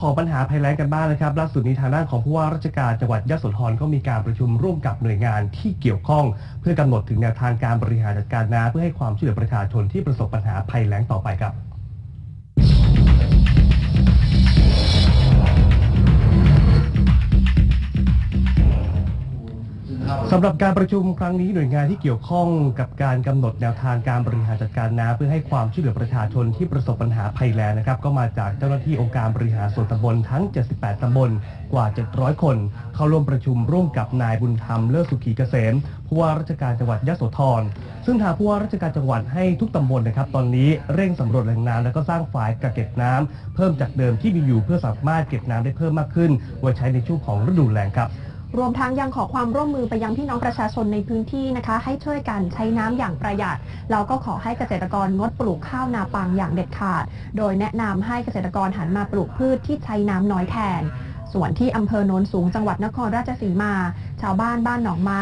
ของปัญหาภัยแล้งกันบ้างนะครับ ล่าสุดนี้ทางด้านของผู้ว่าราชการจังหวัดยะโสธรก็มีการประชุมร่วมกับหน่วยงานที่เกี่ยวข้อง เพื่อกำหนดถึงแนวทางการบริหารจัดการน้ำเพื่อให้ความช่วยเหลือประชาชนที่ประสบปัญหาภัยแล้งต่อไปครับ สำหรับการประชุมครั้งนี้หน่วยงานที่เกี่ยวข้องกับการกำหนดแนวทางการบริหารจัดการน้ำเพื่อให้ความช่วยเหลือประชาชนที่ประสบปัญหาภัยแล้งนะครับ ก็มาจากเจ้าหน้าที่องค์การบริหารส่วนตำบลทั้ง 78 ตำบลกว่า 700 คน เข้าร่วมประชุมร่วมกับนายบุญธรรมเลิศสุขีเกษมผู้ว่าราชการจังหวัดยโสธรซึ่งทางผู้ว่าราชการจังหวัดให้ทุกตำบลนะครับ ตอนนี้เร่งสำรวจแหล่งน้ำแล้วก็สร้างฝายกักเก็บน้ำเพิ่มจากเดิมที่มีอยู่เพื่อสามารถเก็บน้ำได้เพิ่มมากขึ้นไว้ใช้ในช่วงของฤดูแล้งครับ รวมทั้งยังขอความร่วมมือไปยังพี่น้องประชาชนในพื้นที่นะคะ ให้ช่วยกันใช้น้ำอย่างประหยัดแล้วก็ขอให้เกษตรกรงดปลูกข้าวนาปังอย่างเด็ดขาด โดยแนะนำให้เกษตรกรหันมาปลูกพืชที่ใช้น้ำน้อยแทน ส่วนที่อำเภอโนนสูงจังหวัดนครราชสีมา ชาวบ้านบ้านหนองม้า